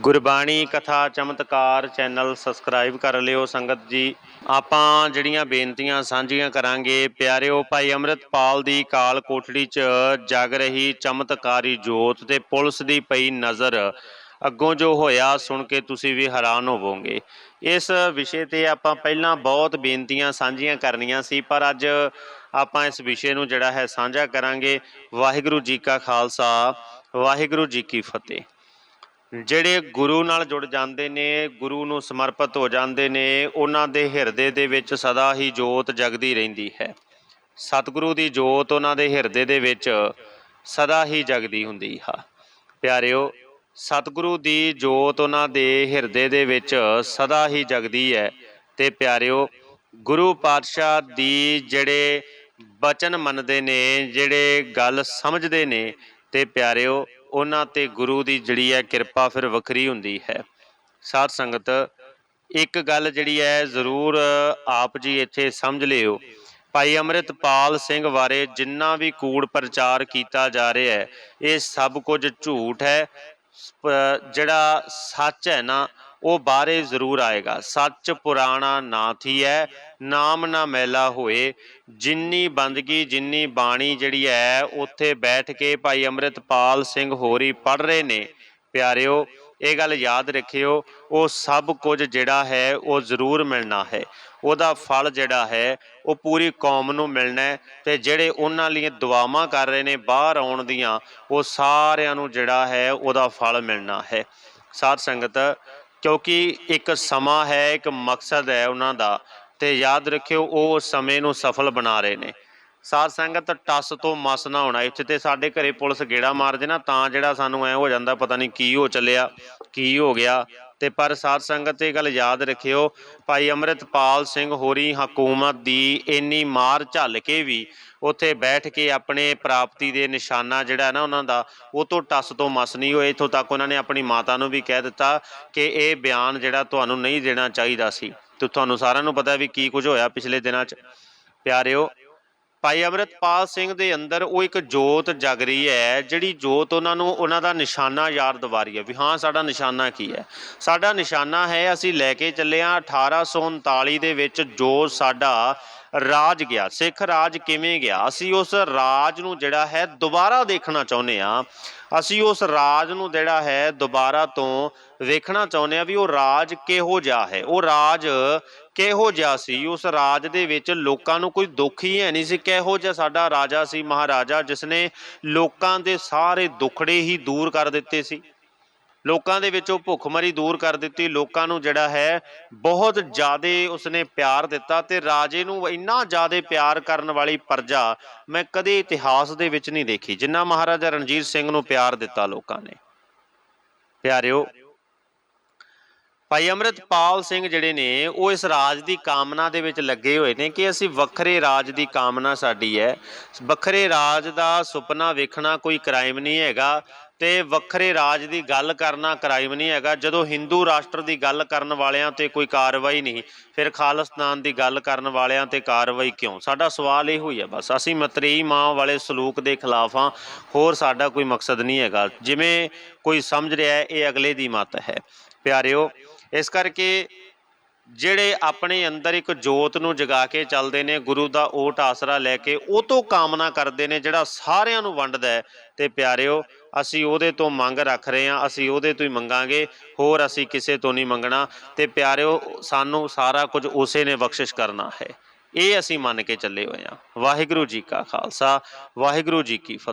ਗੁਰਬਾਣੀ ਕਥਾ ਚਮਤਕਾਰ channel subscribe ਕਰ ਲਿਓ ਸੰਗਤ ਜੀ। ਆਪਾਂ ਜਿਹੜੀਆਂ ਬੇਨਤੀਆਂ ਸਾਂਝੀਆਂ ਕਰਾਂਗੇ, ਪਿਆਰਿਓ ਭਾਈ ਅੰਮ੍ਰਿਤਪਾਲ ਦੀ ਕਾਲ ਕੋਠੜੀ 'ਚ ਜਗ ਰਹੀ ਚਮਤਕਾਰੀ ਜੋਤ ਤੇ ਪੁਲਿਸ ਦੀ ਪਈ ਨਜ਼ਰ। ਅੱਗੋਂ ਜੋ ਹੋਇਆ ਸੁਣ ਕੇ ਤੁਸੀਂ ਵੀ ਹੈਰਾਨ ਹੋਵੋਗੇ। ਇਸ ਵਿਸ਼ੇ ਤੇ ਆਪਾਂ ਪਹਿਲਾਂ ਬਹੁਤ ਬੇਨਤੀਆਂ ਸਾਂਝੀਆਂ ਕਰਨੀਆਂ ਸੀ, ਪਰ ਅੱਜ ਆਪਾਂ ਇਸ ਵਿਸ਼ੇ ਨੂੰ ਜਿਹੜਾ ਹੈ ਸਾਂਝਾ ਕਰਾਂਗੇ। ਵਾਹਿਗੁਰੂ ਜੀ ਕਾ ਖਾਲਸਾ, ਵਾਹਿਗੁਰੂ ਜੀ ਕੀ ਫਤਿਹ। ਜਿਹੜੇ ਗੁਰੂ ਨਾਲ ਜੁੜ ਜਾਂਦੇ ਨੇ, ਗੁਰੂ ਨੂੰ ਸਮਰਪਿਤ ਹੋ ਜਾਂਦੇ ਨੇ, ਉਹਨਾਂ ਦੇ ਹਿਰਦੇ ਦੇ ਵਿੱਚ ਸਦਾ ਹੀ ਜੋਤ ਜਗਦੀ ਰਹਿੰਦੀ ਹੈ। ਸਤਿਗੁਰੂ ਦੀ ਜੋਤ ਉਹਨਾਂ ਦੇ ਹਿਰਦੇ ਦੇ ਵਿੱਚ ਸਦਾ ਹੀ ਜਗਦੀ ਹੁੰਦੀ ਹੈ। ਪਿਆਰਿਓ, ਸਤਿਗੁਰੂ ਦੀ ਜੋਤ ਉਹਨਾਂ ਦੇ ਹਿਰਦੇ ਦੇ ਵਿੱਚ ਸਦਾ ਹੀ ਜਗਦੀ ਹੈ ਤੇ ਪਿਆਰਿਓ, ਗੁਰੂ ਪਾਤਸ਼ਾਹ ਦੀ ਜਿਹੜੇ ਬਚਨ ਮੰਨਦੇ ਨੇ, ਜਿਹੜੇ ਗੱਲ ਸਮਝਦੇ ਨੇ ਤੇ ਪਿਆਰਿਓ ਉਹਨਾਂ ਤੇ ਗੁਰੂ ਦੀ ਜਿਹੜੀ ਹੈ ਕਿਰਪਾ ਫਿਰ ਵੱਖਰੀ ਹੁੰਦੀ ਹੈ। ਸਾਧ ਸੰਗਤ, ਇੱਕ ਗੱਲ ਜਿਹੜੀ ਹੈ ਜ਼ਰੂਰ ਆਪ ਜੀ ਇੱਥੇ ਸਮਝ ਲਿਓ। ਭਾਈ ਅੰਮ੍ਰਿਤਪਾਲ ਸਿੰਘ ਬਾਰੇ ਜਿੰਨਾ ਵੀ ਕੂੜ ਪ੍ਰਚਾਰ ਕੀਤਾ ਜਾ ਰਿਹਾ ਹੈ, ਇਹ ਸਭ ਕੁਝ ਝੂਠ ਹੈ। ਜਿਹੜਾ ਸੱਚ ਹੈ ਨਾ ਉਹ ਬਾਹਰੇ ਜ਼ਰੂਰ ਆਏਗਾ। ਸੱਚ ਪੁਰਾਣਾ ਨਾਥੀ ਹੈ ਨਾਮ ਨਾ ਮੈਲਾ ਹੋਏ। ਜਿੰਨੀ ਬੰਦਗੀ, ਜਿੰਨੀ ਬਾਣੀ ਜਿਹੜੀ ਹੈ ਉੱਥੇ ਬੈਠ ਕੇ ਭਾਈ ਅੰਮ੍ਰਿਤਪਾਲ ਸਿੰਘ ਹੋਰੀ ਪੜ ਰਹੇ ਨੇ। ਪਿਆਰਿਓ, ਇਹ ਗੱਲ ਯਾਦ ਰੱਖਿਓ, ਉਹ ਸਭ ਕੁਝ ਜਿਹੜਾ ਹੈ, ਉਹ ਜ਼ਰੂਰ ਮਿਲਣਾ ਹੈ। ਉਹਦਾ ਫਲ ਜਿਹੜਾ ਹੈ, ਉਹ ਪੂਰੀ ਕੌਮ ਨੂੰ ਮਿਲਣਾ ਹੈ ਤੇ ਜਿਹੜੇ ਉਹਨਾਂ ਲਈ ਦੁਆਵਾਂ ਕਰ ਰਹੇ ਨੇ, ਬਾਹਰ ਆਉਣ ਦੀਆਂ, ਉਹ ਸਾਰਿਆਂ ਨੂੰ ਜਿਹੜਾ ਹੈ, ਉਹਦਾ ਫਲ ਮਿਲਣਾ ਹੈ। ਸਾਧ ਸੰਗਤ ਕਿਉਂਕਿ ਇੱਕ ਸਮਾਂ ਹੈ, ਇੱਕ ਮਕਸਦ ਹੈ ਉਹਨਾਂ ਦਾ, ਤੇ ਯਾਦ ਰੱਖਿਓ ਉਹ ਉਸ ਸਮੇਂ ਨੂੰ ਸਫਲ ਬਣਾ ਰਹੇ ਨੇ। ਸਾਧ ਸੰਗਤ ਟਸ ਤੋਂ ਮਸ ਨਾ ਹੋਣਾ। ਇੱਥੇ ਤੇ ਸਾਡੇ ਘਰੇ ਪੁਲਿਸ ਗੇੜਾ ਮਾਰਦੇ ਨਾ, ਤਾਂ ਜਿਹੜਾ ਸਾਨੂੰ ਐ ਹੋ ਜਾਂਦਾ, ਪਤਾ ਨਹੀਂ ਕੀ ਹੋ ਚੱਲਿਆ, ਕੀ ਹੋ ਗਿਆ। ਤੇ ਪਰ ਸਾਧ ਸੰਗਤ ਇਹ ਗੱਲ ਯਾਦ ਰੱਖਿਓ, ਭਾਈ ਅੰਮ੍ਰਿਤਪਾਲ ਸਿੰਘ ਹੋਰੀ ਹਕੂਮਤ ਦੀ ਇੰਨੀ ਮਾਰ ਝੱਲ ਕੇ ਵੀ ਉੱਥੇ ਬੈਠ ਕੇ ਆਪਣੇ ਪ੍ਰਾਪਤੀ ਦੇ ਨਿਸ਼ਾਨਾ ਜਿਹੜਾ ਨਾ ਉਹਨਾਂ ਦਾ, ਉਹ ਤੋਂ ਟਸ ਤੋਂ ਮਸ ਨਹੀਂ ਹੋਏ। ਇਥੋਂ ਤੱਕ ਉਹਨਾਂ ਨੇ ਆਪਣੀ ਮਾਤਾ ਨੂੰ ਵੀ ਕਹਿ ਦਿੱਤਾ ਕਿ ਇਹ ਬਿਆਨ ਜਿਹੜਾ ਤੁਹਾਨੂੰ ਨਹੀਂ ਦੇਣਾ ਚਾਹੀਦਾ ਸੀ। ਤੇ ਤੁਹਾਨੂੰ ਸਾਰਿਆਂ ਨੂੰ ਪਤਾ ਵੀ ਕੀ ਕੁਝ ਹੋਇਆ ਪਿਛਲੇ ਦਿਨਾਂ 'ਚ। ਪਿਆਰਿਓ ਭਾਈ ਅੰਮ੍ਰਿਤਪਾਲ ਸਿੰਘ ਦੇ ਅੰਦਰ ਉਹ ਇੱਕ ਜੋਤ ਜਗ ਰਹੀ ਹੈ, ਜਿਹੜੀ ਜੋਤ ਉਹਨਾਂ ਨੂੰ, ਉਹਨਾਂ ਦਾ ਨਿਸ਼ਾਨਾ ਯਾਦ ਦਿਵਾਰੀ ਹੈ ਵੀ ਹਾਂ, ਸਾਡਾ ਨਿਸ਼ਾਨਾ ਕੀ ਹੈ? ਸਾਡਾ ਨਿਸ਼ਾਨਾ ਹੈ, ਅਸੀਂ ਲੈ ਕੇ ਚੱਲੇ ਹਾਂ 1839 ਦੇ ਵਿੱਚ ਜੋ ਸਾਡਾ ਰਾਜ ਗਿਆ, ਸਿੱਖ ਰਾਜ ਕਿਵੇਂ ਗਿਆ? ਅਸੀਂ ਉਸ ਰਾਜ ਨੂੰ ਜਿਹੜਾ ਹੈ ਦੁਬਾਰਾ ਦੇਖਣਾ ਚਾਹੁੰਦੇ ਹਾਂ। ਅਸੀਂ ਉਸ ਰਾਜ ਨੂੰ ਜਿਹੜਾ ਹੈ ਦੁਬਾਰਾ ਤੋਂ ਵੇਖਣਾ ਚਾਹੁੰਦੇ ਹਾਂ ਵੀ ਉਹ ਰਾਜ ਕਿਹੋ ਜਿਹਾ ਹੈ। ਉਹ ਰਾਜ ਕਿਹੋ ਜਿਹਾ ਸੀ? ਉਸ ਰਾਜ ਦੇ ਵਿੱਚ ਲੋਕਾਂ ਨੂੰ ਕੋਈ ਦੁੱਖ ਹੀ ਹੈ ਨਹੀਂ ਸੀ। ਕਿਹੋ ਜਿਹਾ ਸਾਡਾ ਰਾਜਾ ਸੀ, ਮਹਾਰਾਜਾ ਜਿਸ ਨੇ ਲੋਕਾਂ ਦੇ ਸਾਰੇ ਦੁੱਖੜੇ ਹੀ ਦੂਰ ਕਰ ਦਿੱਤੇ ਸੀ। ਲੋਕਾਂ ਦੇ ਵਿੱਚ ਉਹ ਭੁੱਖਮਰੀ ਦੂਰ ਕਰ ਦਿੱਤੀ। ਲੋਕਾਂ ਨੂੰ ਜਿਹੜਾ ਹੈ, ਬਹੁਤ ਜ਼ਿਆਦਾ ਉਸਨੇ ਪਿਆਰ ਦਿੱਤਾ ਤੇ ਰਾਜੇ ਨੂੰ ਇੰਨਾ ਜ਼ਿਆਦਾ ਪਿਆਰ ਕਰਨ ਵਾਲੀ ਪਰਜਾ ਮੈਂ ਕਦੇ ਇਤਿਹਾਸ ਦੇ ਵਿੱਚ ਨਹੀਂ ਦੇਖੀ, ਜਿੰਨਾ ਮਹਾਰਾਜਾ ਰਣਜੀਤ ਸਿੰਘ ਨੂੰ ਪਿਆਰ ਦਿੱਤਾ ਲੋਕਾਂ ਨੇ। ਪਿਆਰਿਓ ਭਾਈ ਅੰਮ੍ਰਿਤਪਾਲ ਸਿੰਘ ਜਿਹੜੇ ਨੇ, ਉਹ ਇਸ ਰਾਜ ਦੀ ਕਾਮਨਾ ਦੇ ਵਿੱਚ ਲੱਗੇ ਹੋਏ ਨੇ ਕਿ ਅਸੀਂ ਵੱਖਰੇ ਰਾਜ ਦੀ ਕਾਮਨਾ ਸਾਡੀ ਹੈ। ਵੱਖਰੇ ਰਾਜ ਦਾ ਸੁਪਨਾ ਵੇਖਣਾ ਕੋਈ ਕ੍ਰਾਈਮ ਨਹੀਂ ਹੈਗਾ ਤੇ ਵੱਖਰੇ ਰਾਜ ਦੀ ਗੱਲ ਕਰਨਾ ਕ੍ਰਾਈਮ ਨਹੀਂ ਹੈਗਾ। ਜਦੋਂ ਹਿੰਦੂ ਰਾਸ਼ਟਰ ਦੀ ਗੱਲ ਕਰਨ ਵਾਲਿਆਂ ਤੇ ਕੋਈ ਕਾਰਵਾਈ ਨਹੀਂ, ਫਿਰ ਖਾਲਿਸਤਾਨ ਦੀ ਗੱਲ ਕਰਨ ਵਾਲਿਆਂ ਤੇ ਕਾਰਵਾਈ ਕਿਉਂ? ਸਾਡਾ ਸਵਾਲ ਇਹੋ ਹੀ ਹੈ ਬਸ। ਅਸੀਂ ਮਤਰੇਈ ਮਾਂ ਵਾਲੇ ਸਲੂਕ ਦੇ ਖਿਲਾਫ ਹਾਂ, ਹੋਰ ਸਾਡਾ ਕੋਈ ਮਕਸਦ ਨਹੀਂ ਹੈਗਾ। ਜਿਵੇਂ ਕੋਈ ਸਮਝ ਰਿਹਾ ਇਹ ਅਗਲੇ ਦੀ ਮਤ ਹੈ। ਪਿਆਰਿਓ ਇਸ ਕਰਕੇ ਜਿਹੜੇ ਆਪਣੇ ਅੰਦਰ ਇੱਕ ਜੋਤ ਨੂੰ ਜਗਾ ਕੇ ਚੱਲਦੇ ਨੇ, ਗੁਰੂ ਦਾ ਓਟ ਆਸਰਾ ਲੈ ਕੇ, ਉਹ ਤੋਂ ਕਾਮਨਾ ਕਰਦੇ ਨੇ, ਜਿਹੜਾ ਸਾਰਿਆਂ ਨੂੰ ਵੰਡਦਾ ਹੈ। ਤੇ ਪਿਆਰਿਓ, ਅਸੀਂ ਉਹਦੇ ਤੋਂ ਮੰਗ ਰੱਖ ਰਹੇ ਹਾਂ, ਅਸੀਂ ਉਹਦੇ ਤੋਂ ਹੀ ਮੰਗਾਂਗੇ, ਹੋਰ ਅਸੀਂ ਕਿਸੇ ਤੋਂ ਨਹੀਂ ਮੰਗਣਾ। ਤੇ ਪਿਆਰਿਓ, ਸਾਨੂੰ ਸਾਰਾ ਕੁਝ ਉਸੇ ਨੇ ਬਖਸ਼ਿਸ਼ ਕਰਨਾ ਹੈ। ਇਹ ਅਸੀਂ ਮੰਨ ਕੇ ਚੱਲੇ ਹੋਏ ਹਾਂ। ਵਾਹਿਗੁਰੂ ਜੀ ਕਾ ਖਾਲਸਾ, ਵਾਹਿਗੁਰੂ ਜੀ ਕੀ ਫਤਿਹ।